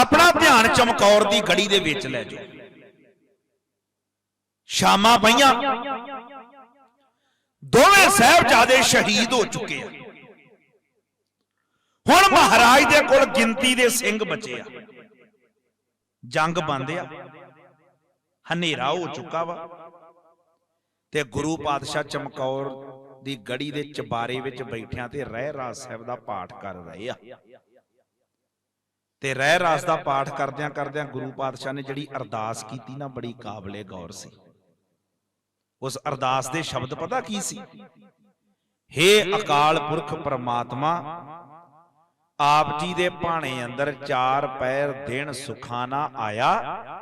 ਆਪਣਾ ਧਿਆਨ ਚਮਕੌਰ ਦੀ ਗੜੀ ਦੇ ਵਿੱਚ ਲੈ ਜਾਓ। ਸ਼ਾਮਾਂ ਪਈਆਂ। ਦੋਵੇਂ ਸਾਹਿਬਜ਼ਾਦੇ ਸ਼ਹੀਦ ਹੋ ਚੁੱਕੇ ਆ। ਹੁਣ ਮਹਾਰਾਜ ਦੇ ਕੋਲ ਗਿਣਤੀ ਦੇ ਸਿੰਘ ਬਚੇ ਆ। ਜੰਗ ਬੰਦ ਆ। ਹਨੇਰਾ ਹੋ ਚੁੱਕਾ ਵਾ। ਤੇ ਗੁਰੂ ਪਾਤਸ਼ਾਹ ਚਮਕੌਰ ਦੀ ਗੜੀ ਦੇ ਚਬਾਰੇ ਵਿੱਚ ਬੈਠਿਆਂ ਤੇ ਰਹਿ ਰਾਜ ਸਾਹਿਬ ਦਾ ਪਾਠ ਕਰ ਰਹੇ ਆ। ਤੇ ਰਹਿ ਰਾਸ ਦਾ ਪਾਠ ਕਰਦਿਆਂ ਕਰਦਿਆਂ ਗੁਰੂ ਪਾਤਸ਼ਾਹ ਨੇ ਜਿਹੜੀ ਅਰਦਾਸ ਕੀਤੀ ਨਾ, ਬੜੀ ਕਾਬਲੇ ਗੌਰ ਸੀ। ਉਸ ਅਰਦਾਸ ਦੇ ਸ਼ਬਦ ਪਤਾ ਕੀ ਸੀ? ਹੇ ਅਕਾਲ ਪੁਰਖ ਪਰਮਾਤਮਾ, ਆਪ ਜੀ ਦੇ ਭਾਣੇ ਅੰਦਰ ਚਾਰ ਪੈਰ ਦੇਣ ਸੁਖਾਨਾ ਆਇਆ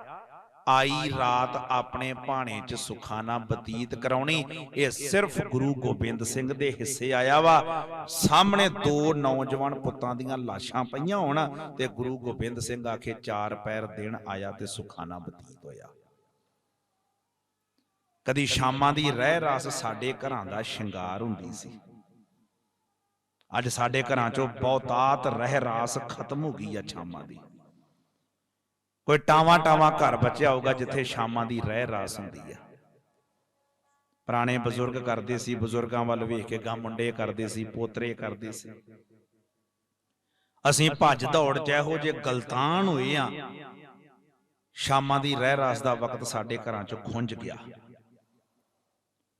ਆਈ ਰਾਤ ਆਪਣੇ ਭਾਣੇ 'ਚ ਸੁਖਾਨਾ ਬਤੀਤ ਕਰਾਉਣੀ। ਇਹ ਸਿਰਫ ਗੁਰੂ ਗੋਬਿੰਦ ਸਿੰਘ ਦੇ ਹਿੱਸੇ ਆਇਆ ਵਾ। ਸਾਹਮਣੇ ਦੋ ਨੌਜਵਾਨ ਪੁੱਤਾਂ ਦੀਆਂ ਲਾਸ਼ਾਂ ਪਈਆਂ ਹੋਣ ਤੇ ਗੁਰੂ ਗੋਬਿੰਦ ਸਿੰਘ ਆਖੇ, ਚਾਰ ਪੈਰ ਦੇਣ ਆਇਆ ਤੇ ਸੁਖਾਨਾ ਬਤੀਤ ਹੋਇਆ। ਕਦੀ ਸ਼ਾਮਾਂ ਦੀ ਰਹਿ ਰਾਸ ਸਾਡੇ ਘਰਾਂ ਦਾ ਸ਼ਿੰਗਾਰ ਹੁੰਦੀ ਸੀ। ਅੱਜ ਸਾਡੇ ਘਰਾਂ 'ਚੋਂ ਬਹੁਤਾਤ ਰਹਿ ਰਾਸ ਖਤਮ ਹੋ ਗਈ ਆ ਸ਼ਾਮਾਂ ਦੀ। ਕੋਈ ਟਾਵਾਂ ਟਾਵਾਂ ਘਰ ਬਚਿਆ ਹੋਊਗਾ ਜਿੱਥੇ ਸ਼ਾਮਾਂ ਦੀ ਰਹਿ ਰਾਸ ਹੁੰਦੀ ਆ। ਪੁਰਾਣੇ ਬਜ਼ੁਰਗ ਕਰਦੇ ਸੀ, ਬਜ਼ੁਰਗਾਂ ਵੱਲ ਵੇਖ ਕੇ ਗਾਂ ਮੁੰਡੇ ਕਰਦੇ ਸੀ, ਪੋਤਰੇ ਕਰਦੇ ਸੀ। ਅਸੀਂ ਭੱਜ ਦੌੜ ਚ ਇਹੋ ਜੇ ਗਲਤਾਨ ਹੋਏ ਆ, ਸ਼ਾਮਾਂ ਦੀ ਰਹਿ ਰਾਸ ਦਾ ਵਕਤ ਸਾਡੇ ਘਰਾਂ ਚੋਂ ਖੁੰਝ ਗਿਆ।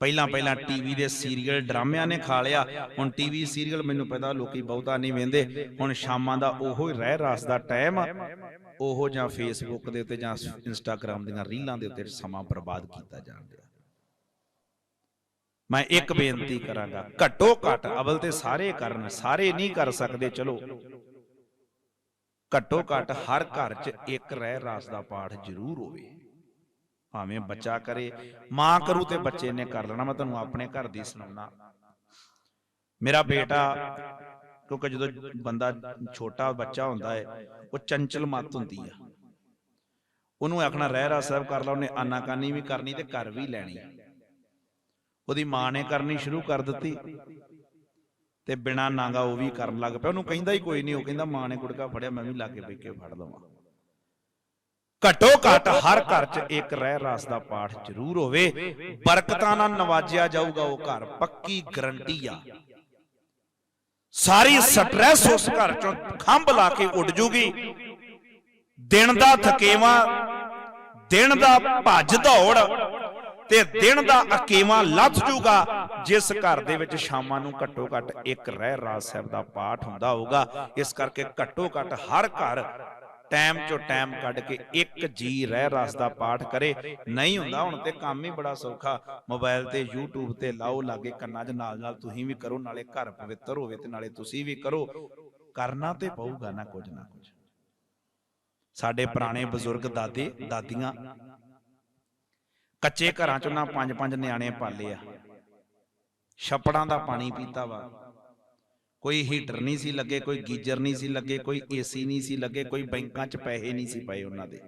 ਪਹਿਲਾਂ ਪਹਿਲਾਂ ਟੀਵੀ ਦੇ ਸੀਰੀਅਲ ਡਰਾਮਿਆਂ ਨੇ ਖਾ ਲਿਆ, ਹੁਣ ਟੀਵੀ ਸੀਰੀਅਲ ਮੈਨੂੰ ਪਤਾ ਲੋਕੀ ਬਹੁਤਾ ਨਹੀਂ ਵੇਂਦੇ, ਹੁਣ ਸ਼ਾਮਾਂ ਦਾ ਉਹੋ ਹੀ ਰਹਿ ਰਾਸ ਦਾ ਟਾਈਮ ਉਹੋ ਜਾਂ ਫੇਸਬੁੱਕ ਦੇ ਉੱਤੇ ਜਾਂ ਇੰਸਟਾਗ੍ਰam ਦੀਆਂ ਰੀਲਾਂ ਦੇ ਉੱਤੇ ਸਮਾਂ ਬਰਬਾਦ ਕੀਤਾ ਜਾਣ ਡਿਆ ਮੈਂ ਇੱਕ ਬੇਨਤੀ ਕਰਾਂਗਾ। ਘੱਟੋ ਘੱਟ ਅਵਲ ਤੇ ਸਾਰੇ ਕਰਨ ਸਾਰੇ ਨਹੀਂ ਕਰ ਸਕਦੇ ਚਲੋ। ਘੱਟੋ ਘੱਟ ਹਰ ਘਰ 'ਚ ਇੱਕ ਰਹਿ ਰਾਸ ਦਾ ਪਾਠ ਜ਼ਰੂਰ ਹੋਵੇ। ਭਾਵੇਂ ਬੱਚਾ ਕਰੇ ਮਾਂ ਕਰੂ ਤੇ ਬੱਚੇ ਨੇ ਕਰ ਲੈਣਾ ਮੈਂ ਤੁਹਾਨੂੰ ਆਪਣੇ ਘਰ ਦੀ ਸੁਣਾਉਣਾ। ਮੇਰਾ ਬੇਟਾ ਕਿਉਂਕਿ ਜਦੋਂ ਬੰਦਾ ਛੋਟਾ ਬੱਚਾ ਹੁੰਦਾ ਹੈ ਉਹ ਚੰਚਲ ਮਤ ਹੁੰਦੀ ਆ। ਉਹਨੂੰ ਆਖਣਾ, ਰਹਿ ਰਾ ਸਾਹਿਬ ਕਰ ਲਾ, ਉਹਨੇ ਆਨਾਕਾਨੀ ਵੀ ਕਰਨੀ ਤੇ ਕਰ ਵੀ ਲੈਣੀ। ਉਹਦੀ ਮਾਂ ਨੇ ਕਰਨੀ ਸ਼ੁਰੂ ਕਰ ਦਿੱਤੀ ਤੇ ਬਿਨਾ ਨਾਗਾ ਉਹ ਵੀ ਕਰਨ ਲੱਗ ਪਿਆ। ਉਹਨੂੰ ਕਹਿੰਦਾ ਹੀ ਕੋਈ ਨਹੀਂ, ਉਹ ਕਹਿੰਦਾ ਮਾਂ ਨੇ ਗੁੜਕਾ ਫੜਿਆ, ਮੈਂ ਵੀ ਲਾਗੇ ਬੈ ਕੇ ਫੜ ਲਵਾਂ। ਘੱਟੋ ਘੱਟ ਹਰ ਘਰ 'ਚ ਇੱਕ ਰਹਿ ਰਾਸ ਦਾ ਪਾਠ ਜ਼ਰੂਰ ਹੋਵੇ। ਬਰਕਤਾਂ ਨਾਲ ਨਵਾਜਿਆ ਜਾਊਗਾ ਉਹ ਘਰ, ਪੱਕੀ ਗਰੰਟੀ ਆ। ਸਾਰੀ ਸਟ੍ਰੈਸ ਉਸ ਘਰ 'ਚੋਂ ਖੰਭ ਲਾ ਕੇ ਉੱਡ ਜੂਗੀ। ਦਿਨ ਦਾ ਥਕੇਵਾ, ਦਿਨ ਦਾ ਭੱਜ ਦੌੜ ਤੇ ਦਿਨ ਦਾ ਅਕੇਵਾ ਲੱਥ ਜੂਗਾ, ਜਿਸ ਘਰ ਦੇ ਵਿੱਚ ਸ਼ਾਮਾਂ ਨੂੰ ਘੱਟੋ ਘੱਟ ਇੱਕ ਰਹਿ ਰਾਜ ਸਾਹਿਬ ਦਾ ਪਾਠ ਹੁੰਦਾ ਹੋਊਗਾ। ਇਸ ਕਰਕੇ ਘੱਟੋ ਘੱਟ ਹਰ ਘਰ ਟਾਈਮ ਚੋਂ ਟਾਈਮ ਕੱਢ ਕੇ ਇੱਕ ਜੀ ਰਹਿ ਰਸ ਦਾ ਪਾਠ ਕਰੇ। ਨਹੀਂ ਹੁੰਦਾ ਹੁਣ ਤੇ ਕੰਮ ਹੀ ਬੜਾ ਸੌਖਾ। ਮੋਬਾਈਲ ਤੇ YouTube ਤੇ ਲਾਓ ਲਾਗੇ ਕੰਨਾਂ 'ਚ ਨਾਲ ਨਾਲ ਤੁਸੀਂ ਵੀ ਕਰੋ ਨਾਲੇ ਘਰ ਪਵਿੱਤਰ ਹੋਵੇ ਤੇ ਨਾਲੇ ਤੁਸੀਂ ਵੀ ਕਰੋ। ਕਰਨਾ ਤੇ ਪਊਗਾ ਨਾ ਕੁਝ ਨਾ ਕੁਝ। ਸਾਡੇ ਪੁਰਾਣੇ ਬਜ਼ੁਰਗ ਦਾਦੇ ਦਾਦੀਆਂ ਕੱਚੇ ਘਰਾਂ 'ਚ ਉਹਨਾਂ ਪੰਜ ਪੰਜ ਨਿਆਣੇ ਪਾਲੇ ਆ। ਛੱਪੜਾਂ ਦਾ ਪਾਣੀ ਪੀਤਾ ਵਾ। ਕੋਈ ਹੀਟਰ ਨਹੀਂ ਸੀ ਲੱਗੇ ਕੋਈ ਗੀਜ਼ਰ ਨਹੀਂ ਸੀ ਲੱਗੇ ਕੋਈ ਏਸੀ ਨਹੀਂ ਸੀ ਲੱਗੇ ਕੋਈ ਬੈਂਕਾਂ 'ਚ ਪੈਸੇ ਨਹੀਂ ਸੀ ਪਏ ਉਹਨਾਂ ਦੇ।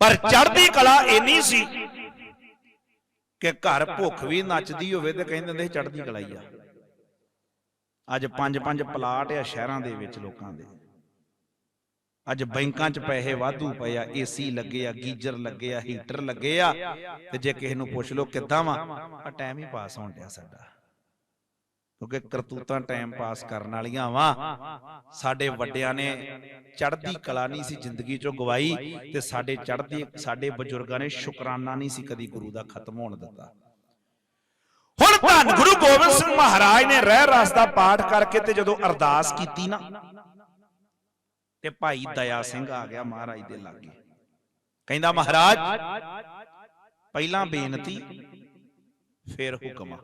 ਪਰ ਚੜ੍ਹਦੀ ਕਲਾ ਇੰਨੀ ਸੀ ਕਿ ਘਰ ਭੁੱਖ ਵੀ ਨੱਚਦੀ ਹੋਵੇ ਤੇ ਕਹਿੰਦੇ ਹੁੰਦੇ ਚੜ੍ਹਦੀ ਕਲਾ ਹੀ ਆ। ਅੱਜ ਪੰਜ ਪੰਜ ਪਲਾਟ ਆ ਸ਼ਹਿਰਾਂ ਦੇ ਵਿੱਚ ਲੋਕਾਂ ਦੇ। ਅੱਜ ਬੈਂਕਾਂ 'ਚ ਪੈਸੇ ਵਾਧੂ ਪਏ ਆ ਏਸੀ ਲੱਗੇ ਆ ਗੀਜ਼ਰ ਲੱਗੇ ਆ ਹੀਟਰ ਲੱਗੇ ਆ। ਤੇ ਜੇ ਕਿਸੇ ਨੂੰ ਪੁੱਛ ਲਓ ਕਿੱਦਾਂ ਵਾ ਆ ਟਾਈਮ ਹੀ ਪਾਸ ਹੋਣ ਡਿਆ ਸਾਡਾ। ਕਿਉਂਕਿ ਕਰਤੂਤਾਂ ਟਾਈਮ ਪਾਸ ਕਰਨ ਵਾਲੀਆਂ ਵਾ। ਸਾਡੇ ਵੱਡਿਆਂ ਨੇ ਚੜ੍ਹਦੀ ਕਲਾ ਨਹੀਂ ਸੀ ਜ਼ਿੰਦਗੀ ਚੋਂ ਗਵਾਈ ਤੇ ਸਾਡੇ ਚੜ੍ਹਦੀ ਸਾਡੇ ਬਜ਼ੁਰਗਾਂ ਨੇ ਸ਼ੁਕਰਾਨਾ ਨਹੀਂ ਸੀ ਕਦੀ ਗੁਰੂ ਦਾ ਖਤਮ ਹੋਣ ਦਿੱਤਾ। ਹੁਣ ਧੰਨ ਗੁਰੂ ਗੋਬਿੰਦ ਸਿੰਘ ਮਹਾਰਾਜ ਨੇ ਰਹਿ ਰਸ ਦਾ ਪਾਠ ਕਰਕੇ ਤੇ ਜਦੋਂ ਅਰਦਾਸ ਕੀਤੀ ਨਾ ਤੇ ਭਾਈ ਦਇਆ ਸਿੰਘ ਆ ਗਿਆ ਮਹਾਰਾਜ ਦੇ ਲਾਗੇ। ਕਹਿੰਦਾ ਮਹਾਰਾਜ ਪਹਿਲਾਂ ਬੇਨਤੀ ਫਿਰ ਹੁਕਮ।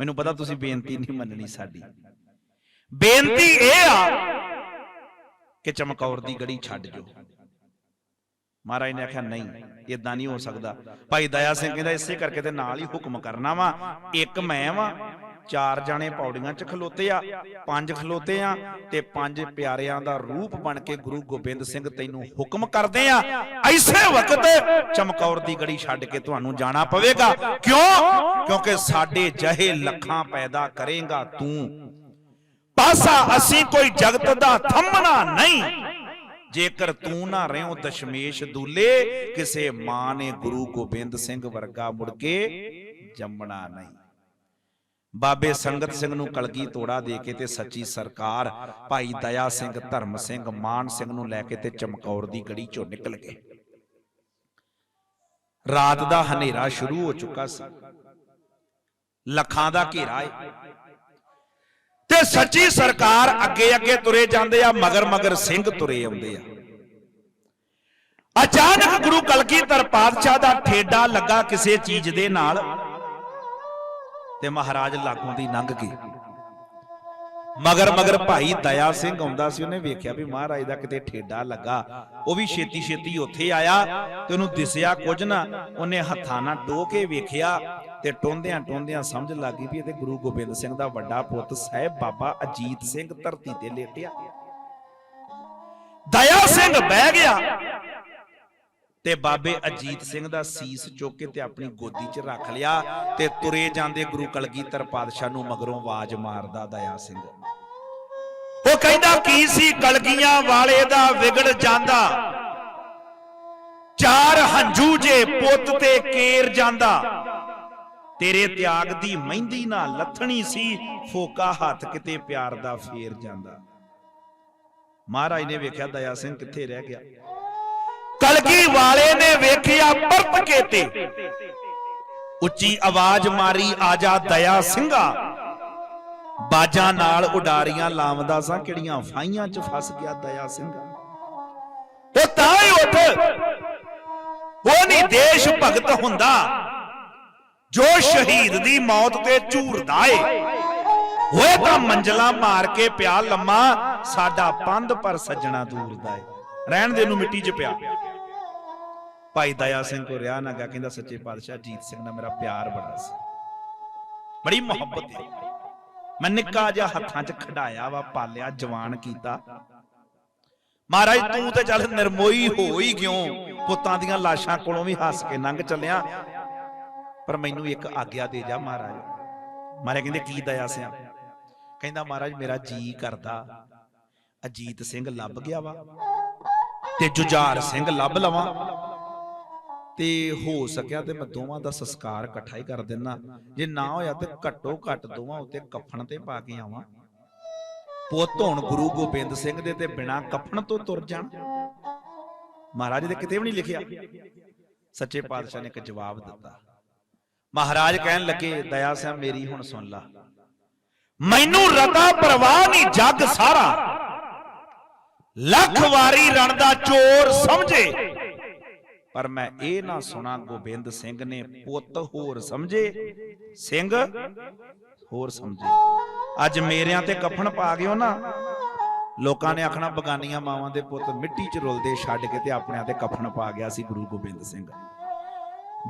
ਮੈਨੂੰ ਪਤਾ ਤੁਸੀਂ ਬੇਨਤੀ ਨਹੀਂ ਮੰਨਣੀ ਸਾਡੀ। ਬੇਨਤੀ ਇਹ ਆ ਕਿ ਚਮਕੌਰ ਦੀ ਗੜੀ ਛੱਡ ਜੋ ਮਹਾਰਾਜ ਨੇ ਆਖਿਆ ਨਹੀਂ ਇਦਾਂ ਨਹੀਂ ਹੋ ਸਕਦਾ। ਭਾਈ ਦਇਆ ਸਿੰਘ ਕਹਿੰਦਾ ਇਸੇ ਕਰਕੇ ਤੇ ਨਾਲ ਹੀ ਹੁਕਮ ਕਰਨਾ ਵਾ। ਇੱਕ ਮੈਂ ਵਾ ਚਾਰ ਜਾਣੇ ਪੌੜੀਆਂ 'ਚ ਖਲੋਤੇ ਆ, ਪੰਜ ਖਲੋਤੇ ਆ ਤੇ ਪੰਜ ਪਿਆਰਿਆਂ ਦਾ ਰੂਪ ਬਣ ਕੇ ਗੁਰੂ ਗੋਬਿੰਦ ਸਿੰਘ ਤੈਨੂੰ ਹੁਕਮ ਕਰਦੇ ਆ, ਐਸੇ ਵਕਤ ਚਮਕੌਰ ਦੀ ਗੜੀ ਛੱਡ ਕੇ ਤੁਹਾਨੂੰ ਜਾਣਾ ਪਵੇਗਾ। ਕਿਉਂ? ਕਿਉਂਕਿ ਸਾਡੇ ਜਹੇ ਲੱਖਾਂ ਪੈਦਾ ਕਰੇਗਾ ਤੂੰ। ਪਾਸਾ ਅਸੀਂ ਕੋਈ ਜਗਤ ਦਾ ਥੰਮਣਾ ਨਹੀਂ। ਜੇਕਰ ਤੂੰ ਨਾ ਰਿਓ ਦਸ਼ਮੇਸ਼ ਦੂਲੇ, ਕਿਸੇ ਮਾਂ ਨੇ ਗੁਰੂ ਗੋਬਿੰਦ ਸਿੰਘ ਵਰਗਾ ਮੁੜ ਕੇ ਜੰਮਣਾ ਨਹੀਂ। ਬਾਬੇ ਸੰਗਤ ਸਿੰਘ ਨੂੰ ਕਲਗੀ ਤੋੜਾ ਦੇ ਕੇ ਤੇ ਸੱਚੀ ਸਰਕਾਰ ਭਾਈ ਦਇਆ ਸਿੰਘ ਧਰਮ ਸਿੰਘ ਮਾਨ ਸਿੰਘ ਨੂੰ ਲੈ ਕੇ ਤੇ ਚਮਕੌਰ ਦੀ ਗੜੀ ਚੋਂ ਨਿਕਲ ਗਏ। ਰਾਤ ਦਾ ਹਨੇਰਾ ਸ਼ੁਰੂ ਹੋ ਚੁੱਕਾ ਸੀ। ਲੱਖਾਂ ਦਾ ਘੇਰਾ ਏ। ਤੇ ਸੱਚੀ ਸਰਕਾਰ ਅੱਗੇ ਅੱਗੇ ਤੁਰੇ ਜਾਂਦੇ ਆ ਮਗਰ ਮਗਰ ਸਿੰਘ ਤੁਰੇ ਆਉਂਦੇ ਆ। ਅਚਾਨਕ ਗੁਰੂ ਕਲਗੀਧਰ ਪਾਤਸ਼ਾਹ ਦਾ ਠੇਡਾ ਲੱਗਾ ਕਿਸੇ ਚੀਜ਼ ਦੇ ਨਾਲ। ਤੇ ਮਹਾਰਾਜ ਲਾਗੋਂ ਦੀ ਲੰਘ ਗਈ। ਮਗਰ ਮਗਰ ਭਾਈ ਦਇਆ ਸਿੰਘ ਆਉਂਦਾ ਸੀ, ਉਹਨੇ ਵੇਖਿਆ ਵੀ ਮਹਾਰਾਜ ਦਾ ਕਿਤੇ ਠੇਡਾ ਲੱਗਾ। ਉਹ ਵੀ ਛੇਤੀ ਛੇਤੀ ਉੱਥੇ ਆਇਆ ਤੇ ਉਹਨੂੰ ਦਿਸਿਆ ਕੁਝ ਨਾ। ਉਹਨੇ ਹੱਥਾਂ ਨਾਲ ਟੋ ਕੇ ਵੇਖਿਆ ਤੇ ਟੋਂਦਿਆਂ ਟੋਂਦਿਆਂ ਸਮਝ ਲੱਗ ਗਈ ਵੀ ਇਹਦੇ ਗੁਰੂ ਗੋਬਿੰਦ ਸਿੰਘ ਦਾ ਵੱਡਾ ਪੁੱਤ ਸਾਹਿਬ ਬਾਬਾ ਅਜੀਤ ਸਿੰਘ ਧਰਤੀ ਤੇ ਲੇਟਿਆ। ਦਇਆ ਸਿੰਘ ਬਹਿ ਗਿਆ। ਤੇ ਬਾਬੇ ਅਜੀਤ ਸਿੰਘ ਦਾ ਸੀਸ ਚੁੱਕ ਕੇ ਤੇ ਆਪਣੀ ਗੋਦੀ 'ਚ ਰੱਖ ਲਿਆ ਤੇ ਤੁਰੇ ਜਾਂਦੇ ਗੁਰੂ ਕਲਗੀਧਰ ਪਾਤਸ਼ਾਹ ਨੂੰ ਮਗਰੋਂ ਆਵਾਜ਼ ਮਾਰਦਾ ਦਇਆ ਸਿੰਘ। ਉਹ ਕਹਿੰਦਾ ਕੀ ਸੀ? ਕਲਗੀਆਂ ਵਾਲੇ ਦਾ ਵਿਗੜ ਜਾਂਦਾ। ਚਾਰ ਹੰਝੂ ਜੇ ਪੁੱਤ ਤੇ ਕੇਰ ਜਾਂਦਾ। ਤੇਰੇ ਤਿਆਗ ਦੀ ਮਹਿੰਦੀ ਨਾ ਲੱਥਣੀ ਸੀ ਫੋਕਾ ਹੱਥ ਕਿਤੇ ਪਿਆਰ ਦਾ ਫੇਰ ਜਾਂਦਾ। ਮਹਾਰਾਜ ਨੇ ਵੇਖਿਆ ਦਇਆ ਸਿੰਘ ਕਿੱਥੇ ਰਹਿ ਗਿਆ। ਕਲਗੀ ਵਾਲੇ ਨੇ ਵੇਖਿਆ ਪਰਤ ਕੇ ਤੇ ਉੱਚੀ ਆਵਾਜ਼ ਮਾਰੀ, ਆਜਾ ਦਇਆ ਸਿੰਘਾ। ਬਾਜਾਂ ਨਾਲ ਉਡਾਰੀਆਂ ਲਾਵਦਾ ਸਾਂ, ਕਿਹੜੀਆਂ ਫਾਈਆਂ 'ਚ ਫਸ ਗਿਆ ਦਇਆ ਸਿੰਘਾ। ਉਹ ਤਾਂ ਹੀ ਉੱਠ। ਉਹ ਨਹੀਂ ਦੇਸ਼ ਭਗਤ ਹੁੰਦਾ, ਜੋ ਸ਼ਹੀਦ ਦੀ ਮੌਤ ਤੇ ਝੂਰਦਾ ਏ ਹੋਏ ਤਾਂ ਮੰਜ਼ਲਾ ਮਾਰ ਕੇ ਪਿਆ ਲੰਮਾ, ਸਾਡਾ ਪੰਧ ਪਰ ਸੱਜਣਾ ਦੂਰ ਦਾ ਏ। ਰਹਿਣ ਦੇ ਨੂੰ ਮਿੱਟੀ 'ਚ ਪਿਆ। ਭਾਈ ਦਇਆ ਸਿੰਘ ਕੋ ਰਿਆ ਨਾ ਗਿਆ, ਕਹਿੰਦਾ ਸੱਚੇ ਪਾਤਸ਼ਾਹ ਜੀਤ ਸਿੰਘ ਨਾਲ ਮੇਰਾ ਪਿਆਰ ਬੜਾ ਸੀ। ਬੜੀ ਮੁਹੱਬਤ ਹੈ ਮੈਂ ਨਿੱਕਾ ਜਿਹਾ ਹੱਥਾਂ 'ਚ ਖਡਾਇਆ ਵਾ, ਪਾਲਿਆ, ਜਵਾਨ ਕੀਤਾ। ਮਹਾਰਾਜ, ਤੂੰ ਤੇ ਚੱਲ ਨਿਰਮੋਈ ਹੋ ਹੀ ਕਿਉਂ? ਪੁੱਤਾਂ ਦੀਆਂ ਲਾਸ਼ਾਂ ਕੋਲੋਂ ਵੀ ਹੱਸ ਕੇ ਲੰਘ ਚੱਲਿਆ। ਪਰ ਮੈਨੂੰ ਇੱਕ ਆਗਿਆ ਦੇ ਜਾ ਮਹਾਰਾਜ। ਮਹਾਰਾਜ ਕਹਿੰਦੇ, ਕੀ ਦਇਆ ਸਿਆ? ਕਹਿੰਦਾ, ਮਹਾਰਾਜ, ਮੇਰਾ ਜੀ ਕਰਦਾ। ਅਜੀਤ ਸਿੰਘ ਲੱਭ ਗਿਆ ਵਾ ਤੇ ਜੁਝਾਰ ਸਿੰਘ ਲੱਭ ਲਵਾਂ। ਤੇ ਹੋ ਸਕਿਆ ਤੇ ਮੈਂ ਦੋਵਾਂ ਦਾ ਸੰਸਕਾਰ ਇਕੱਠਾ ਹੀ ਕਰ ਦਿੰਨਾ। ਜੇ ਨਾ ਹੋਇਆ ਤੇ ਘੱਟੋ ਘੱਟ ਦੋਵਾਂ ਉੱਤੇ ਕਫਨ ਤੇ ਪਾ ਕੇ ਆਵਾਂ। ਪੁੱਤ, ਹੁਣ ਗੁਰੂ ਗੋਬਿੰਦ ਸਿੰਘ ਦੇ ਤੇ ਬਿਨਾ ਕਫਨ ਤੋਂ ਤੁਰ ਜਾਣ। ਮਹਾਰਾਜ ਦੇ ਕਿਤੇ ਵੀ ਨਹੀਂ ਲਿਖਿਆ। ਸੱਚੇ ਪਾਤਸ਼ਾਹ ਨੇ ਇੱਕ ਜਵਾਬ ਦਿੱਤਾ। ਮਹਾਰਾਜ ਕਹਿਣ ਲੱਗੇ, ਦਇਆ ਸਿੰਘ ਮੇਰੀ, ਹੁਣ ਸੁਣ ਲਾ। ਮੈਨੂੰ ਰਤਾ ਪਰਵਾਹ ਨਹੀਂ, ਜੱਗ ਸਾਰਾ। ਲੱਖ ਵਾਰੀ ਰਣ ਦਾ ਚੋਰ ਸਮਝੇ। ਪਰ ਮੈਂ ਇਹ ਨਾ ਸੁਣਾ ਗੋਬਿੰਦ ਸਿੰਘ ਨੇ ਪੁੱਤ ਹੋਰ ਸਮਝੇ। ਸਿੰਘ ਹੋਰ ਸਮਝੇ। ਅੱਜ ਮੇਰਿਆਂ ਤੇ ਕਫਨ ਪਾ ਗਿਓ ਨਾ। ਲੋਕਾਂ ਨੇ ਆਖਣਾ ਬਗਾਨੀਆਂ ਮਾਵਾਂ ਦੇ ਪੁੱਤ ਮਿੱਟੀ 'ਚ ਰੁਲਦੇ ਛੱਡ ਕੇ ਤੇ ਆਪਣਿਆਂ ਤੇ ਕਫਨ ਪਾ ਗਿਆ ਸੀ ਗੁਰੂ ਗੋਬਿੰਦ ਸਿੰਘ।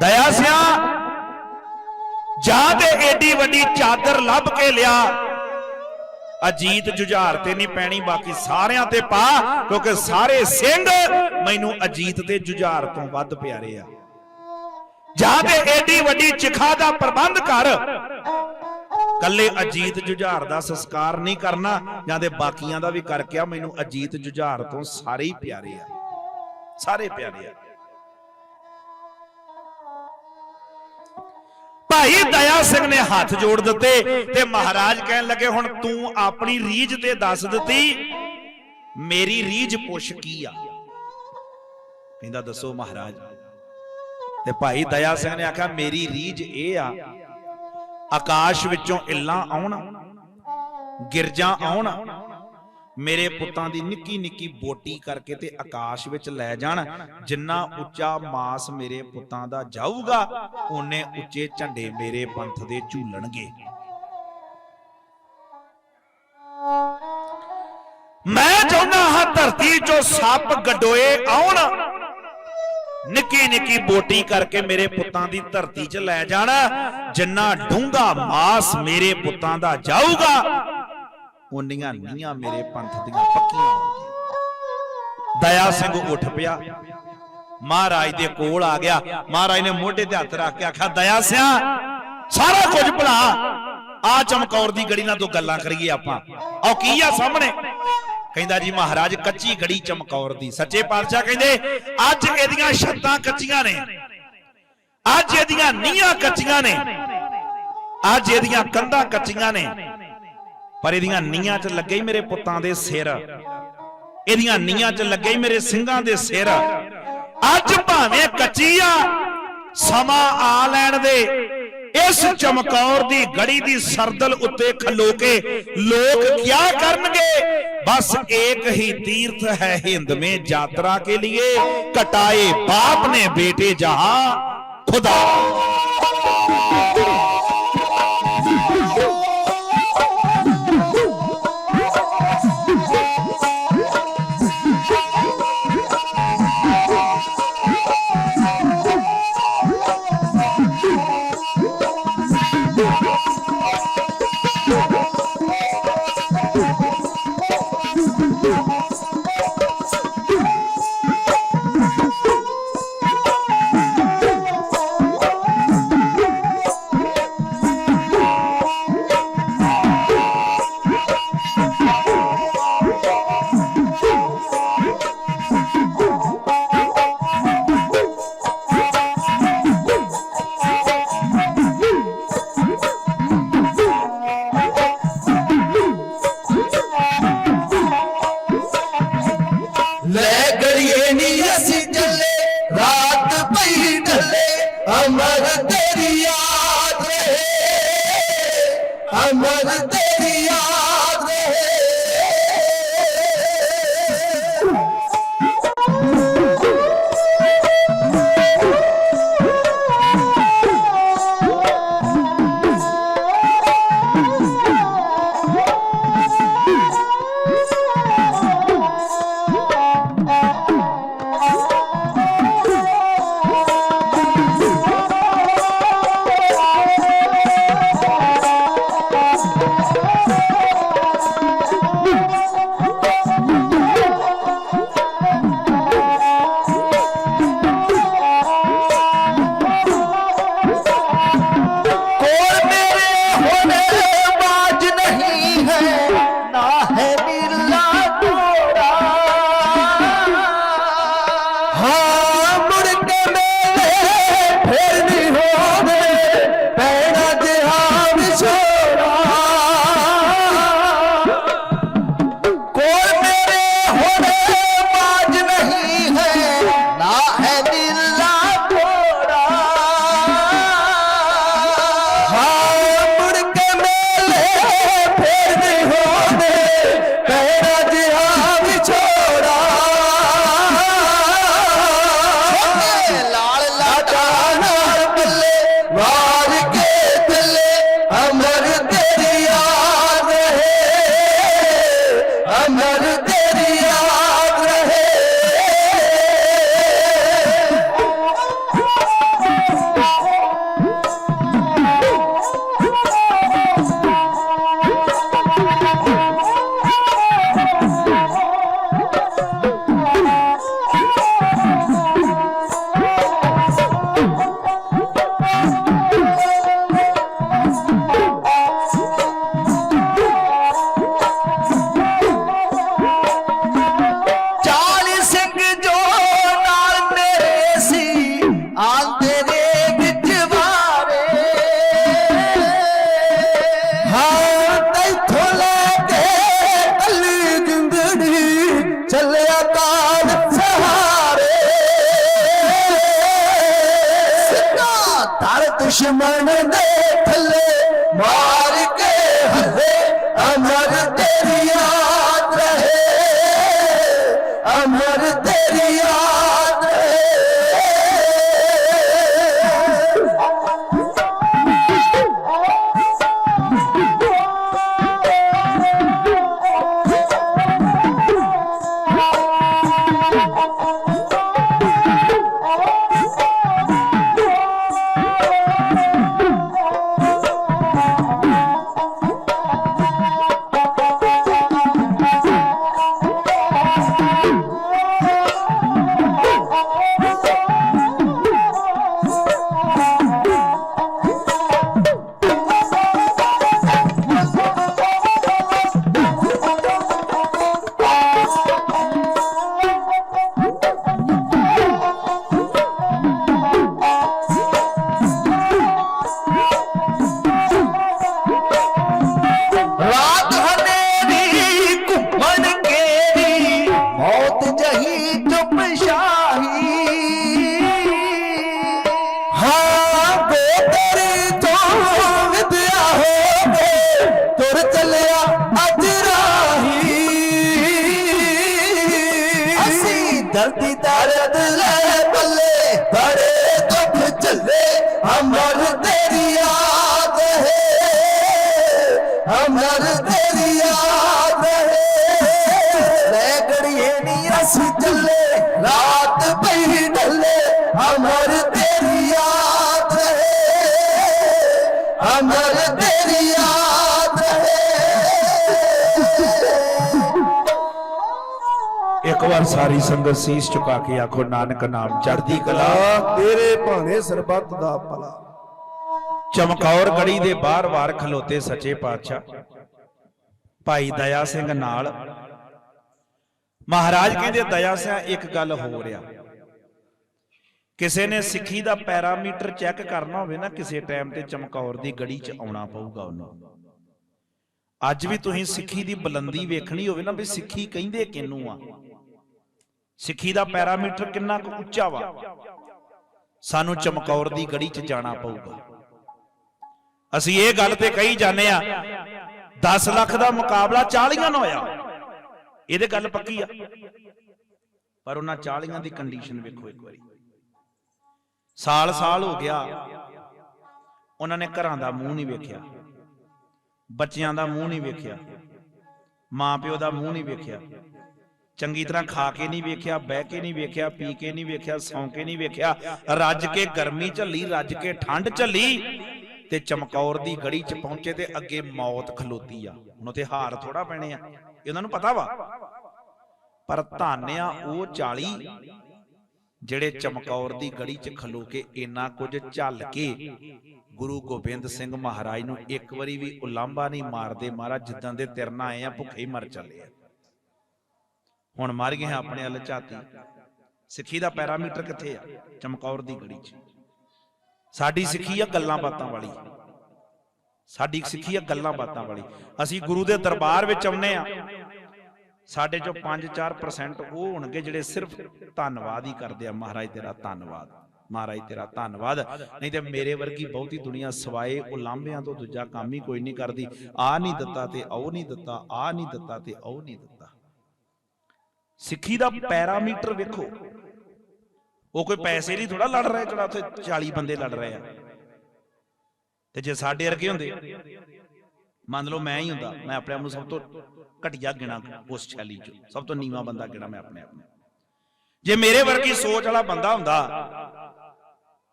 ਦਇਆ ਸਿਆ ਜਾਂ ਤੇ ਏਡੀ ਵੱਡੀ ਚਾਦਰ ਲੱਭ ਕੇ ਲਿਆ। ਅਜੀਤ ਜੁਝਾਰ ਤੇ ਨਹੀਂ ਪੈਣੀ, ਬਾਕੀ ਸਾਰਿਆਂ ਤੇ ਪਾ, ਕਿਉਂਕਿ ਸਾਰੇ ਸਿੰਘ ਮੈਨੂੰ ਅਜੀਤ ਤੇ ਜੁਝਾਰ ਤੋਂ ਵੱਧ ਪਿਆਰੇ ਆ। ਜਾਂ ਤੇ ਏਡੀ ਵੱਡੀ ਚਿਖਾ ਦਾ ਪ੍ਰਬੰਧ ਕਰ। ਕੱਲੇ ਅਜੀਤ ਜੁਝਾਰ ਦਾ ਸੰਸਕਾਰ ਨਹੀਂ ਕਰਨਾ, ਜਾਂ ਤੇ ਬਾਕੀਆਂ ਦਾ ਵੀ ਕਰਕੇ ਆ, ਮੈਨੂੰ ਅਜੀਤ ਜੁਝਾਰ ਤੋਂ ਸਾਰੇ ਹੀ ਪਿਆਰੇ ਆ। ਸਾਰੇ ਪਿਆਰੇ ਆ। ਭਾਈ ਦਇਆ ਸਿੰਘ ਨੇ ਹੱਥ ਜੋੜ ਦਿੱਤੇ ਤੇ ਮਹਾਰਾਜ ਕਹਿਣ ਲੱਗੇ, ਹੁਣ ਤੂੰ ਆਪਣੀ ਰੀਝ ਤੇ ਦੱਸ ਦਿੱਤੀ, ਮੇਰੀ ਰੀਝ ਪੁੱਛ ਕੀ ਆ? ਕਹਿੰਦਾ, ਦੱਸੋ ਮਹਾਰਾਜ। ਤੇ ਭਾਈ ਦਇਆ ਸਿੰਘ ਨੇ ਆਖਿਆ, ਮੇਰੀ ਰੀਝ ਇਹ ਆ, ਆਕਾਸ਼ ਵਿੱਚੋਂ ਇੱਲਾਂ ਆਉਣ, ਗਿਰਜਾਂ ਆਉਣ ਮੇਰੇ ਪੁੱਤਾਂ ਦੀ ਨਿੱਕੀ ਨਿੱਕੀ ਬੋਟੀ ਕਰਕੇ ਤੇ ਆਕਾਸ਼ ਵਿੱਚ ਲੈ ਜਾਣ, ਜਿੰਨਾ ਉੱਚਾ ਮਾਸ ਮੇਰੇ ਪੁੱਤਾਂ ਦਾ ਜਾਊਗਾ, ਓਨੇ ਉੱਚੇ ਝੰਡੇ ਮੇਰੇ ਪੰਥ ਦੇ ਝੂਲਣਗੇ। ਮੈਂ ਚਾਹੁੰਦਾ ਹਾਂ ਧਰਤੀ 'ਚੋਂ ਸੱਪ ਗੱਡੋਏ ਆਉਣ। ਨਿੱਕੀ ਨਿੱਕੀ ਬੋਟੀ ਕਰਕੇ ਮੇਰੇ ਪੁੱਤਾਂ ਦੀ ਧਰਤੀ 'ਚ ਲੈ ਜਾਣਾ, ਜਿੰਨਾ ਡੂੰਗਾ ਮਾਸ ਮੇਰੇ ਪੁੱਤਾਂ ਦਾ ਜਾਊਗਾ ਉਨੀਆਂ ਨੀਆਂ ਮੇਰੇ ਪੰਥ ਦੀਆਂ ਪੱਕੀਆਂ ਦਇਆ ਸਿੰਘ ਉੱਠ ਪਿਆ। ਮਹਾਰਾਜ ਦੇ ਕੋਲ ਆ ਗਿਆ। ਮਹਾਰਾਜ ਨੇ ਮੋਢੇ ਤੇ ਹੱਥ ਰੱਖ ਕੇ ਆਖਿਆ ਦਇਆ ਸਿਆ ਸਾਰਾ ਕੁਝ ਭੁਲਾ। ਆ ਚਮਕੌਰ ਦੀ ਗੜੀ ਨਾਲ ਤੋਂ ਗੱਲਾਂ ਕਰੀਏ ਆਪਾਂ। ਆਓ ਕੀ ਆ ਸਾਹਮਣੇ? ਕਹਿੰਦਾ ਜੀ ਮਹਾਰਾਜ ਕੱਚੀ ਗੜੀ ਚਮਕੌਰ ਦੀ। ਸੱਚੇ ਪਾਤਸ਼ਾਹ ਕਹਿੰਦੇ ਅੱਜ ਇਹਦੀਆਂ ਛੱਤਾਂ ਕੱਚੀਆਂ ਨੇ। ਅੱਜ ਇਹਦੀਆਂ ਨੀਹਾਂ ਕੱਚੀਆਂ ਨੇ। ਅੱਜ ਇਹਦੀਆਂ ਕੰਧਾਂ ਕੱਚੀਆਂ ਨੇ। ਪਰ ਇਹਦੀਆਂ ਨੀਹਾਂ 'ਚ ਲੱਗੇ ਹੀ ਮੇਰੇ ਪੁੱਤਾਂ ਦੇ ਸਿਰ ਇਹਦੀਆਂ ਨੀਹਾਂ 'ਚ ਲੱਗੇ ਹੀ ਮੇਰੇ ਸਿੰਘਾਂ ਦੇ ਸਿਰ ਅੱਜ ਭਾਵੇਂ ਕੱਚੀ ਆ ਸਮਾਂ ਆ ਲੈਣ ਦੇ ਇਸ ਚਮਕੌਰ ਦੀ ਗੜੀ ਦੀ ਸਰਦਲ ਉੱਤੇ ਖਲੋ ਕੇ ਲੋਕ ਕਿਆ ਕਰਨਗੇ ਬਸ ਇੱਕ ਹੀ ਤੀਰਥ ਹੈ ਹਿੰਦ में यात्रा के लिए कटाए बाप ने बेटे जहां खुदा ਧਰ ਦੁਸ਼ਮਣ ਦੇ ਥੱਲੇ ਮਾਰ ਕੇ ਹੱਲੇ ਅਮਰ ਤੇਰੀ ਜਲਦੀ ਦਰਦ ਲੈ ਬੱਲੇ ਬੜੇ ਦੁੱਖ ਝੱਲੇ ਅਮਰ ਤੇਰੀ ਯਾਦ ਵਾਰ ਸਾਰੀ ਸੰਗਤ ਸੀਸ ਝੁਕਾ ਕੇ ਆਖੋ ਨਾਨਕ ਨਾਮ ਚੜ੍ਹਦੀ ਕਲਾ। ਤੇਰੇ ਭਾਣੇ ਸਰਬੱਤ ਦਾ ਭਲਾ। ਚਮਕੌਰ ਗੜੀ ਦੇ ਬਾਹਰ ਵਾਰ ਖਲੋਤੇ ਸੱਚੇ ਪਾਤਸ਼ਾਹ। ਭਾਈ ਦਇਆ ਸਿੰਘ ਨਾਲ। ਮਹਾਰਾਜ ਕਹਿੰਦੇ ਦਇਆ ਸਿੰਘ ਇੱਕ ਗੱਲ ਹੋ ਰਿਹਾ ਕਿਸੇ ਨੇ ਸਿੱਖੀ ਦਾ ਪੈਰਾਮੀਟਰ ਚੈੱਕ ਕਰਨਾ ਹੋਵੇ ਨਾ ਕਿਸੇ ਟਾਈਮ ਤੇ ਚਮਕੌਰ ਦੀ ਗੜੀ 'ਚ ਆਉਣਾ ਪਊਗਾ ਉਹਨੂੰ। ਅੱਜ ਵੀ ਤੁਸੀਂ ਸਿੱਖੀ ਦੀ ਬੁਲੰਦੀ ਵੇਖਣੀ ਹੋਵੇ ਨਾ ਵੀ ਸਿੱਖੀ ਕਹਿੰਦੇ ਕਿਹਨੂੰ ਆ? ਸਿੱਖੀ ਦਾ ਪੈਰਾਮੀਟਰ ਕਿੰਨਾ ਕੁ ਉੱਚਾ ਵਾ? ਸਾਨੂੰ ਚਮਕੌਰ ਦੀ ਗੜੀ 'ਚ ਜਾਣਾ ਪਊਗਾ। ਅਸੀਂ ਇਹ ਗੱਲ ਤੇ ਕਹੀ ਜਾਂਦੇ ਆ 10 ਲੱਖ ਦਾ ਮੁਕਾਬਲਾ 40 ਨਾਲ ਹੋਇਆ। ਇਹਦੇ ਗੱਲ ਪੱਕੀ ਆ। ਪਰ ਉਹਨਾਂ 40 ਦੀ ਕੰਡੀਸ਼ਨ ਵੇਖੋ ਇੱਕ ਵਾਰੀ। ਸਾਲ ਸਾਲ ਹੋ ਗਿਆ। ਉਹਨਾਂ ਨੇ ਘਰਾਂ ਦਾ ਮੂੰਹ ਨਹੀਂ ਵੇਖਿਆ। ਬੱਚਿਆਂ ਦਾ ਮੂੰਹ ਨਹੀਂ ਵੇਖਿਆ। ਮਾਂ ਪਿਓ ਦਾ ਮੂੰਹ ਨਹੀਂ ਵੇਖਿਆ। ਚੰਗੀ ਤਰ੍ਹਾਂ ਖਾ ਕੇ ਨਹੀਂ ਵੇਖਿਆ, ਬਹਿ ਕੇ ਨਹੀਂ ਵੇਖਿਆ, ਪੀ ਕੇ ਨਹੀਂ ਵੇਖਿਆ, ਸੌਂ ਕੇ ਨਹੀਂ ਵੇਖਿਆ, ਰੱਜ ਕੇ ਗਰਮੀ ਝੱਲੀ, ਰੱਜ ਕੇ ਠੰਡ ਝੱਲੀ ਤੇ ਚਮਕੌਰ ਦੀ ਗੜੀ 'ਚ ਪਹੁੰਚੇ ਤੇ ਅੱਗੇ ਮੌਤ ਖਲੋਤੀ ਆ। ਹੁਣ ਉਥੇ ਹਾਰ ਥੋੜਾ ਪੈਣੇ ਆ। ਇਹਨਾਂ ਨੂੰ ਪਤਾ ਵਾ? ਪਰ ਧਾਨਿਆ ਉਹ 40 ਜਿਹੜੇ ਚਮਕੌਰ ਦੀ ਗੜੀ 'ਚ ਖਲੋ ਕੇ ਇੰਨਾ ਕੁਝ ਝੱਲ ਕੇ ਗੁਰੂ ਗੋਬਿੰਦ ਸਿੰਘ ਮਹਾਰਾਜ ਨੂੰ ਇੱਕ ਵਾਰੀ ਵੀ ਉਲਾਂਭਾ ਨਹੀਂ ਮਾਰਦੇ, ਮਹਾਰਾਜ ਜਿੱਦਾਂ ਦੇ ਤਿਰਨਾ ਆਏ ਆ, ਭੁੱਖੇ ਹੀ ਮਰ ਚੱਲੇ ਆ। ਹੁਣ ਮਰ ਗਏ ਆ ਆਪਣੇ ਵੱਲ ਝਾਤੀ। ਸਿੱਖੀ ਦਾ ਪੈਰਾਮੀਟਰ ਕਿੱਥੇ ਆ? ਚਮਕੌਰ ਦੀ ਗੜੀ 'ਚ। ਸਾਡੀ ਸਿੱਖੀ ਆ ਗੱਲਾਂ ਬਾਤਾਂ ਵਾਲੀ। ਸਾਡੀ ਸਿੱਖੀ ਆ ਗੱਲਾਂ ਬਾਤਾਂ ਵਾਲੀ। ਅਸੀਂ ਗੁਰੂ ਦੇ ਦਰਬਾਰ ਵਿੱਚ ਆਉਨੇ ਆ ਸਾਡੇ ਚੋਂ 5-4% ਉਹ ਹੋਣਗੇ ਜਿਹੜੇ ਸਿਰਫ ਧੰਨਵਾਦ ਹੀ ਕਰਦੇ ਆ। ਮਹਾਰਾਜ ਤੇਰਾ ਧੰਨਵਾਦ। ਮਹਾਰਾਜ ਤੇਰਾ ਧੰਨਵਾਦ। ਨਹੀਂ ਤੇ ਮੇਰੇ ਵਰਗੀ ਬਹੁਤੀ ਦੁਨੀਆ ਸਵਾਏ ਉਲਾਂਭਿਆਂ ਤੋਂ ਦੂਜਾ ਕੰਮ ਹੀ ਕੋਈ ਨਹੀਂ ਕਰਦੀ। ਆ ਨਹੀਂ ਦਿੱਤਾ ਤੇ ਉਹ ਨਹੀਂ ਦਿੱਤਾ ਆ ਨਹੀਂ ਦਿੱਤਾ ਤੇ ਉਹ ਨਹੀਂ ਦਿੱਤਾ। ਸਿੱਖੀ ਦਾ ਪੈਰਾਮੀਟਰ ਵੇਖੋ। ਉਹ ਕੋਈ ਪੈਸੇ ਲਈ ਥੋੜਾ ਲੜ ਰਿਹਾ ਜਿਹੜਾ ਉੱਥੇ 40 ਬੰਦੇ ਲੜ ਰਹੇ ਆ। ਤੇ ਜੇ ਸਾਡੇ ਵਰਗੇ ਹੁੰਦੇ, ਮੰਨ ਲਓ ਮੈਂ ਹੀ ਹੁੰਦਾ, ਮੈਂ ਆਪਣੇ ਆਪ ਨੂੰ ਸਭ ਤੋਂ ਘਟੀਆ ਗਿਣਾ ਉਸ ਸ਼ੈਲੀ ਚ, ਸਭ ਤੋਂ ਨੀਵਾ ਬੰਦਾ ਗਿਣਾ ਮੈਂ ਆਪਣੇ ਆਪ ਨੂੰ। ਜੇ ਮੇਰੇ ਵਰਗੀ ਸੋਚ ਵਾਲਾ ਬੰਦਾ ਹੁੰਦਾ,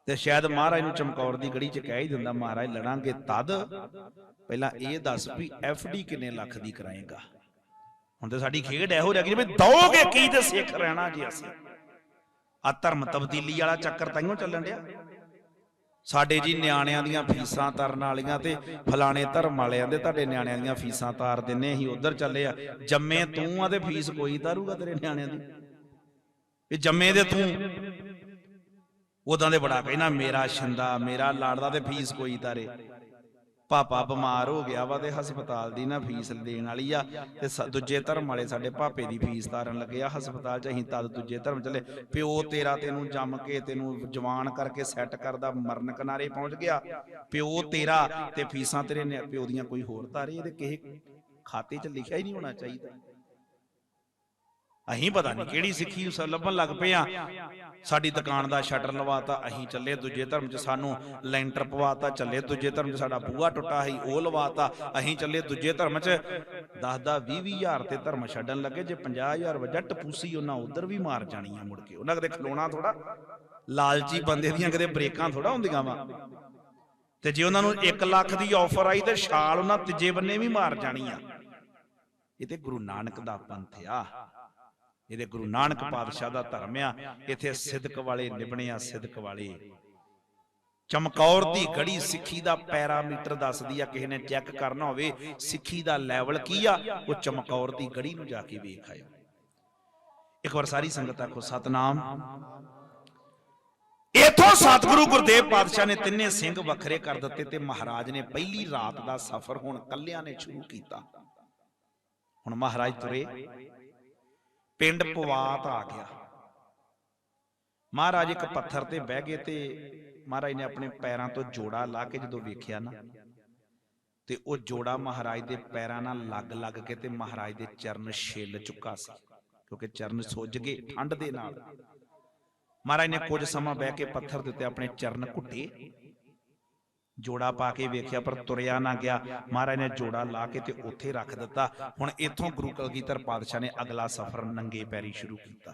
ਤੇ ਸ਼ਾਇਦ ਮਹਾਰਾਜ ਨੂੰ ਚਮਕੌਰ ਦੀ ਗੜੀ ਚ ਕਹਿ ਹੀ ਦਿੰਦਾ, ਮਹਾਰਾਜ, ਲੜਾਂਗੇ ਤਦ? ਪਹਿਲਾਂ ਇਹ ਦੱਸ ਵੀ ਡੀ ਕਿੰਨੇ ਲੱਖ ਦੀ ਕਰਾਏਗਾ? ਹੁਣ ਤੇ ਸਾਡੀ ਖੇਡ ਇਹੋ ਰਹਿ ਗਈ ਵੀ ਕੀ ਤੇ ਸਿੱਖ ਰਹਿਣਾ ਜੀ ਅਸੀਂ ਆ ਧਰਮ ਤਬਦੀਲੀ ਵਾਲਾ ਚੱਕਰ ਤਾਈਓ ਚੱਲਣ ਡਿਆ। ਸਾਡੇ ਜੀ ਨਿਆਣਿਆਂ ਦੀਆਂ ਫੀਸਾਂ ਤਰਨ ਵਾਲੀਆਂ ਤੇ ਫਲਾਣੇ ਧਰਮ ਵਾਲਿਆਂ ਦੇ ਤੁਹਾਡੇ ਨਿਆਣਿਆਂ ਦੀਆਂ ਫੀਸਾਂ ਤਾਰ ਦਿੰਨੇ ਅਸੀਂ, ਉਧਰ ਚੱਲੇ ਆ। ਜੰਮੇ ਤੂੰ ਆ ਤੇ ਫੀਸ ਕੋਈ ਤਾਰੂਗਾ ਤੇਰੇ ਨਿਆਣਿਆਂ ਦੀ? ਇਹ ਜੰਮੇ ਦੇ ਤੂੰ। ਉਦਾਂ ਦੇ ਬੜਾ ਕਹਿਣਾ ਮੇਰਾ ਛਿੰਦਾ, ਮੇਰਾ ਲਾੜਦਾ ਤੇ ਫੀਸ ਕੋਈ ਤਾਰੇ। ਪਾਪਾ ਬਿਮਾਰ ਹੋ ਗਿਆ ਵਾ ਤੇ ਹਸਪਤਾਲ ਦੀ ਨਾ ਫੀਸ ਦੇਣ ਵਾਲੀ ਆ ਤੇ ਦੂਜੇ ਧਰਮ ਵਾਲੇ ਸਾਡੇ ਪਾਪੇ ਦੀ ਫੀਸ ਤਾਰਨ ਲੱਗੇ ਆ ਹਸਪਤਾਲ 'ਚ, ਅਸੀਂ ਤਦ ਦੂਜੇ ਧਰਮ ਚਲੇ। ਪਿਓ ਤੇਰਾ ਤੈਨੂੰ ਜੰਮ ਕੇ ਤੈਨੂੰ ਜਵਾਨ ਕਰਕੇ ਸੈੱਟ ਕਰਦਾ, ਮਰਨ ਕਿਨਾਰੇ ਪਹੁੰਚ ਗਿਆ। ਪਿਓ ਤੇਰਾ ਤੇ ਫੀਸਾਂ ਤੇਰੇ ਪਿਓ ਦੀਆਂ ਕੋਈ ਹੋਰ ਤਾਰੇ ਇਹਦੇ ਕਿਸੇ ਖਾਤੇ 'ਚ ਲਿਖਿਆ ਹੀ ਨਹੀਂ ਹੋਣਾ ਚਾਹੀਦਾ। ਅਸੀਂ ਪਤਾ ਨਹੀਂ ਕਿਹੜੀ ਸਿੱਖੀ ਲੱਭਣ ਲੱਗ ਪਏ ਆ। ਸਾਡੀ ਦੁਕਾਨ ਦਾ ਸ਼ਟਰ ਲਵਾਤਾ ਅਸੀਂ ਚੱਲੇ ਦੂਜੇ ਧਰਮ 'ਚ, ਸਾਨੂੰ ਲੈਂਟਰ ਪਵਾਤਾ, ਚੱਲੇ ਦੂਜੇ ਧਰਮ 'ਚ, ਸਾਡਾ ਬੂਹਾ ਟੁੱਟਾ ਸੀ ਉਹ ਲਵਾਤਾ ਅਸੀਂ ਚੱਲੇ ਦੂਜੇ ਧਰਮ 'ਚ। 10 ਦਾ 20 ਹਜ਼ਾਰ ਤੇ ਧਰਮ ਛੱਡਣ ਲੱਗੇ, ਜੇ 50000 ਵਜਾ, ਟਪੂਸੀ ਉਹਨਾਂ ਉਧਰ ਵੀ ਮਾਰ ਜਾਣੀ ਆ ਮੁੜ ਕੇ। ਉਹਨਾਂ ਕਦੇ ਖਲੋਣਾ ਥੋੜਾ ਲਾਲਚੀ ਬੰਦੇ ਦੀਆਂ ਕਦੇ ਬ੍ਰੇਕਾਂ ਥੋੜਾ ਹੁੰਦੀਆਂ ਵਾ। ਤੇ ਜੇ ਉਹਨਾਂ ਨੂੰ 1 ਲੱਖ ਦੀ ਆਫਰ ਆਈ, ਤੇ ਛਾਲ ਉਹਨਾਂ ਤੀਜੇ ਬੰਨੇ ਵੀ ਮਾਰ ਜਾਣੀ ਆ ਇਹ ਤੇ ਗੁਰੂ ਨਾਨਕ ਦਾ ਪੰਥ ਆ। ਇਹਦੇ ਗੁਰੂ ਨਾਨਕ ਪਾਤਸ਼ਾਹ ਦਾ ਧਰਮ ਆ ਇੱਥੇ ਸਿਦਕ ਵਾਲੇ ਨਿਬਣਿਆ ਸਿਦਕ ਵਾਲੇ। ਚਮਕੌਰ ਦੀ ਗੜੀ ਸਿੱਖੀ ਦਾ ਪੈਰਾਮੀਟਰ ਦੱਸਦੀ ਆ ਕਿਸੇ ਨੇ ਚੈੱਕ ਕਰਨਾ ਹੋਵੇ ਸਿੱਖੀ ਦਾ ਲੈਵਲ ਕੀ ਆ ਉਹ ਚਮਕੌਰ ਦੀ ਗੜੀ ਨੂੰ ਜਾ ਕੇ ਵੇਖ ਆਇਓ ਇੱਕ ਵਾਰ ਸਾਰੀ ਸੰਗਤ ਆਖੋ ਸਤਨਾਮ। ਇਥੋਂ ਸਤਿਗੁਰੂ ਗੁਰਦੇਵ ਪਾਤਸ਼ਾਹ ਨੇ ਤਿੰਨੇ ਸਿੰਘ ਵੱਖਰੇ ਕਰ ਦਿੱਤੇ ਤੇ ਮਹਾਰਾਜ ਨੇ ਪਹਿਲੀ ਰਾਤ ਦਾ ਸਫ਼ਰ ਹੁਣ ਕੱਲਿਆਂ ਨੇ ਸ਼ੁਰੂ ਕੀਤਾ। ਹੁਣ ਮਹਾਰਾਜ ਤੁਰੇ। ਪਿੰਡ ਪਵਾਤ ਆ ਗਿਆ। ਮਹਾਰਾਜ ਇੱਕ ਪੱਥਰ ਤੇ ਬਹਿ ਗਏ ਤੇ ਮਹਾਰਾਜ ਨੇ ਆਪਣੇ ਪੈਰਾਂ ਤੋਂ ਜੋੜਾ ਲਾ ਕੇ ਜਦੋਂ ਵੇਖਿਆ ਨਾ ਤੇ ਉਹ ਜੋੜਾ ਮਹਾਰਾਜ ਦੇ ਪੈਰਾਂ ਨਾਲ ਲੱਗ ਲੱਗ ਕੇ ਤੇ ਮਹਾਰਾਜ ਦੇ ਚਰਨ ਛਿੱਲ ਚੁੱਕਾ ਸੀ ਕਿਉਂਕਿ ਚਰਨ ਸੁੱਜ ਗਏ ਠੰਡ ਦੇ ਨਾਲ। ਮਹਾਰਾਜ ਨੇ ਕੁਝ ਸਮਾਂ ਬਹਿ ਕੇ ਪੱਥਰ ਦੇ ਉੱਤੇ ਆਪਣੇ ਚਰਨ ਘੁੱਟੇ। ਜੋੜਾ ਪਾ ਕੇ ਵੇਖਿਆ, ਪਰ ਤੁਰਿਆ ਨਾ ਗਿਆ। ਮਹਾਰਾਜ ਨੇ ਜੋੜਾ ਲਾ ਕੇ ਤੇ ਉੱਥੇ ਰੱਖ ਦਿੱਤਾ। ਹੁਣ ਇੱਥੋਂ ਗੁਰੂ ਕਲਗੀਧਰ ਪਾਤਸ਼ਾਹ ਨੇ ਅਗਲਾ ਸਫ਼ਰ ਨੰਗੇ ਪੈਰੀ ਸ਼ੁਰੂ ਕੀਤਾ।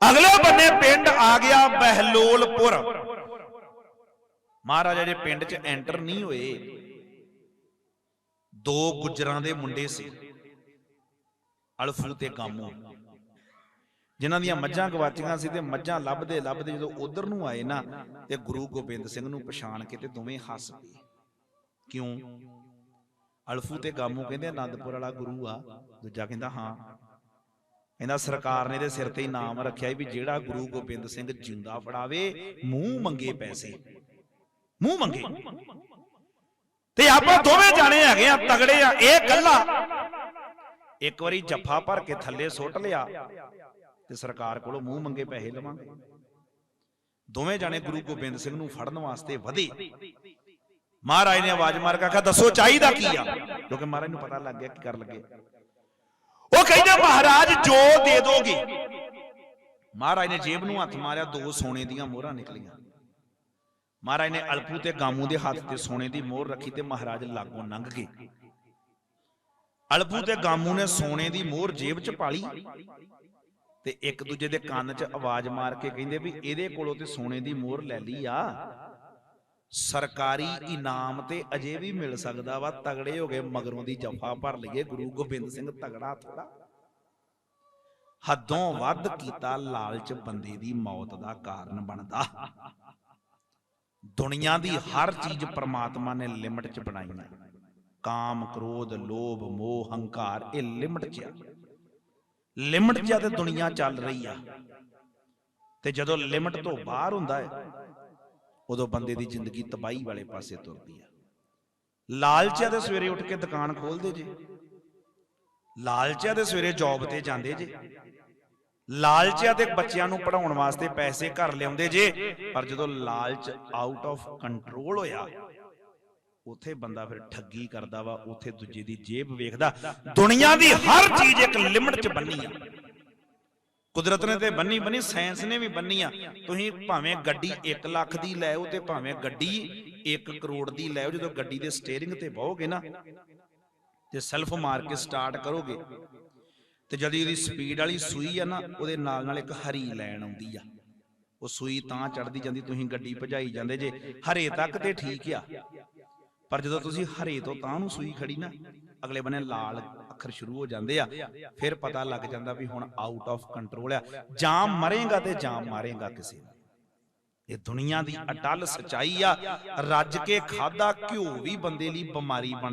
ਅਗਲੇ ਬੰਨੇ ਪਿੰਡ ਆ ਗਿਆ ਬਹਿਲੋਲਪੁਰ। ਮਹਾਰਾਜ ਅਜੇ ਪਿੰਡ 'ਚ ਐਂਟਰ ਨਹੀਂ ਹੋਏ, ਦੋ ਗੁੱਜਰਾਂ ਦੇ ਮੁੰਡੇ ਸੀ। ਅਲਫੂ ਤੇ ਗਾਮੂ। ਜਿਨ੍ਹਾਂ ਦੀਆਂ ਮੱਝਾਂ ਗਵਾਚੀਆਂ ਸੀ ਤੇ ਮੱਝਾਂ ਲੱਭਦੇ ਲੱਭਦੇ ਜਦੋਂ ਉਧਰ ਨੂੰ ਆਏ ਨਾ ਤੇ ਗੁਰੂ ਗੋਬਿੰਦ ਸਿੰਘ ਨੂੰ ਪਛਾਣ ਕੇ ਤੇ ਦੋਵੇਂ ਹੱਸ ਪਏ। ਕਿਉਂ? ਅਲਫੂ ਤੇ ਗਾਮੂ ਕਹਿੰਦੇ ਆਨੰਦਪੁਰ ਵਾਲਾ ਗੁਰੂ ਆ। ਦੂਜਾ ਕਹਿੰਦਾ ਹਾਂ। ਕਹਿੰਦਾ ਸਰਕਾਰ ਨੇ ਇਹਦੇ ਸਿਰ ਤੇ ਇਨਾਮ ਰੱਖਿਆ ਸੀ ਵੀ ਜਿਹੜਾ ਗੁਰੂ ਗੋਬਿੰਦ ਸਿੰਘ ਜਿੰਦਾ ਫੜਾਵੇ ਮੂੰਹ ਮੰਗੇ ਪੈਸੇ। ਮੂੰਹ ਮੰਗੇ। ਤੇ ਆਪਾਂ ਦੋਵੇਂ ਜਾਣੇ ਹੈਗੇ ਆ ਤਗੜੇ ਆ ਇਹ ਕੱਲਾ ਇੱਕ ਵਾਰੀ ਜੱਫਾ ਭਰ ਕੇ ਥੱਲੇ ਸੁੱਟ ਲਿਆ। ਤੇ ਸਰਕਾਰ ਕੋਲੋਂ ਮੂੰਹ ਮੰਗੇ ਪੈਸੇ ਲਵਾਂਗੇ। ਦੋਵੇਂ ਜਾਣੇ ਗੁਰੂ ਗੋਬਿੰਦ ਸਿੰਘ ਨੂੰ ਫੜਨ ਵਾਸਤੇ ਵਧੇ। ਮਹਾਰਾਜ ਨੇ ਆਵਾਜ਼ ਮਾਰ ਕੇ ਆਖਿਆ, ਦੱਸੋ ਚਾਹੀਦਾ ਕੀ ਆ? ਕਿਉਂਕਿ ਮਹਾਰਾਜ ਨੂੰ ਪਤਾ ਲੱਗ ਗਿਆ ਕੀ ਕਰਨ ਲੱਗੇ। ਉਹ ਕਹਿੰਦੇ, ਮਹਾਰਾਜ, ਜੋ ਦੇ ਦੋਗੇ। ਮਹਾਰਾਜ ਨੇ ਜੇਬ ਨੂੰ ਹੱਥ ਮਾਰਿਆ, ਦੋ ਸੋਨੇ ਦੀਆਂ ਮੋਹਰਾਂ ਨਿਕਲੀਆਂ। ਮਹਾਰਾਜ ਨੇ ਅਲਪੂ ਤੇ ਗਾਮੂ ਦੇ ਹੱਥ ਤੇ ਸੋਨੇ ਦੀ ਮੋਹਰ ਰੱਖੀ ਤੇ ਮਹਾਰਾਜ ਲਾਗੋਂ ਲੰਘ ਗਏ। ਅਲਪੂ ਤੇ ਗਾਮੂ ਨੇ ਸੋਨੇ ਦੀ ਮੋਹਰ ਜੇਬ 'ਚ ਪਾਲੀ। ਤੇ ਇੱਕ ਦੂਜੇ ਦੇ ਕੰਨ 'ਚ ਆਵਾਜ਼ ਮਾਰ ਕੇ ਕਹਿੰਦੇ ਵੀ ਇਹਦੇ ਕੋਲੋਂ ਤੇ ਸੋਨੇ ਦੀ ਮੋਹਰ ਲੈ ਲਈ ਆ। ਸਰਕਾਰੀ ਇਨਾਮ ਤੇ ਅਜੇ ਵੀ ਮਿਲ ਸਕਦਾ ਵਾ ਤਗੜੇ ਹੋ ਗਏ ਮਗਰੋਂ ਦੀ ਜਫਾ ਭਰ ਲਈਏ ਗੁਰੂ ਗੋਬਿੰਦ ਸਿੰਘ ਤਗੜਾ ਥੋੜਾ ਹੱਦੋਂ ਵੱਧ ਕੀਤਾ ਲਾਲਚ ਬੰਦੇ ਦੀ ਮੌਤ ਦਾ ਕਾਰਨ ਬਣਦਾ। ਦੁਨੀਆ ਦੀ ਹਰ ਚੀਜ਼ ਪ੍ਰਮਾਤਮਾ ਨੇ ਲਿਮਟ 'ਚ ਬਣਾਈ ਹੈ ਕਾਮ ਕ੍ਰੋਧ ਲੋਭ ਮੋਹ ਹੰਕਾਰ ਇਹ ਲਿਮਟ 'ਚ ਆ। ਲਿਮਟ 'ਚ ਆ ਤੇ ਦੁਨੀਆ ਚੱਲ ਰਹੀ ਆ, ਤੇ ਜਦੋਂ ਲਿਮਟ ਤੋਂ ਬਾਹਰ ਹੁੰਦਾ ਹੈ, ਉਦੋਂ ਬੰਦੇ ਦੀ ਜ਼ਿੰਦਗੀ ਤਬਾਹੀ ਵਾਲੇ ਪਾਸੇ ਤੁਰਦੀ ਆ। ਲਾਲਚਿਆ ਦੇ ਸਵੇਰੇ ਉੱਠ ਕੇ ਦੁਕਾਨ ਖੋਲਦੇ ਜੇ, ਲਾਲਚਿਆ ਦੇ ਸਵੇਰੇ ਜੌਬ ਤੇ ਜਾਂਦੇ ਜੇ, ਲਾਲਚਿਆ ਦੇ ਬੱਚਿਆਂ ਨੂੰ ਪੜਾਉਣ ਵਾਸਤੇ ਪੈਸੇ ਘਰ ਲਿਆਉਂਦੇ ਜੇ, ਪਰ ਜਦੋਂ ਲਾਲਚ ਆਊਟ ਆਫ ਕੰਟਰੋਲ ਹੋਇਆ ਉਥੇ ਬੰਦਾ ਫਿਰ ਠੱਗੀ ਕਰਦਾ ਵਾ ਉਥੇ ਦੂਜੇ ਦੀ ਜੇਬ ਵੇਖਦਾ। ਦੁਨੀਆ ਦੀ ਹਰ ਚੀਜ਼ ਇੱਕ ਲਿਮਟ 'ਚ ਬੰਨੀ ਆ। ਕੁਦਰਤ ਨੇ ਤੇ ਬੰਨੀ ਬੰਨੀ ਸਾਇੰਸ ਨੇ ਵੀ ਬੰਨੀ ਆ। ਤੁਸੀਂ ਭਾਵੇਂ ਗੱਡੀ 1 ਲੱਖ ਦੀ ਲੈ ਆਓ ਤੇ ਭਾਵੇਂ ਗੱਡੀ 1 ਕਰੋੜ ਦੀ ਲੈ ਆਓ ਜਦੋਂ ਗੱਡੀ ਦੇ ਸਟੀਅਰਿੰਗ ਤੇ ਬਹੋਗੇ ਨਾ ਤੇ ਸੈਲਫ ਮਾਰ ਕੇ ਸਟਾਰਟ ਕਰੋਗੇ ਤੇ ਜਦ ਉਹਦੀ ਸਪੀਡ ਵਾਲੀ ਸੂਈ ਆ ਨਾ ਉਹਦੇ ਨਾਲ ਨਾਲ ਇੱਕ ਹਰੀ ਲਾਈਨ ਆਉਂਦੀ ਆ। ਉਹ ਸੂਈ ਤਾਂ ਚੜਦੀ ਜਾਂਦੀ ਤੁਸੀਂ ਗੱਡੀ ਭਜਾਈ ਜਾਂਦੇ ਜੇ ਹਰੇ ਤੱਕ ਤੇ ਠੀਕ ਆ। ਪਰ ਜਦੋਂ ਤੁਸੀਂ ਹਰੇ ਤੋਂ ਤਾਂ ਨੂੰ ਸੂਈ ਖੜੀ ਨਾ, ਅਗਲੇ ਬੰਨੇ ਲਾਲ ਅੱਖਰ ਸ਼ੁਰੂ ਹੋ ਜਾਂਦੇ ਆ, ਫਿਰ ਪਤਾ ਲੱਗ ਜਾਂਦਾ ਵੀ ਹੁਣ ਆਊਟ ਆਫ ਕੰਟਰੋਲ ਆ। ਜਾਂ ਮਰੇਗਾ ਤੇ ਜਾਂ ਮਾਰੇਗਾ ਕਿਸੇ ਨੂੰ। ਇਹ ਦੁਨੀਆ ਦੀ ਅਟਲ ਸਚਾਈ ਆ, ਰੱਜ ਕੇ ਖਾਦਾ ਘਿਓ ਵੀ ਬੰਦੇ ਲਈ ਬਿਮਾਰੀ ਬਣ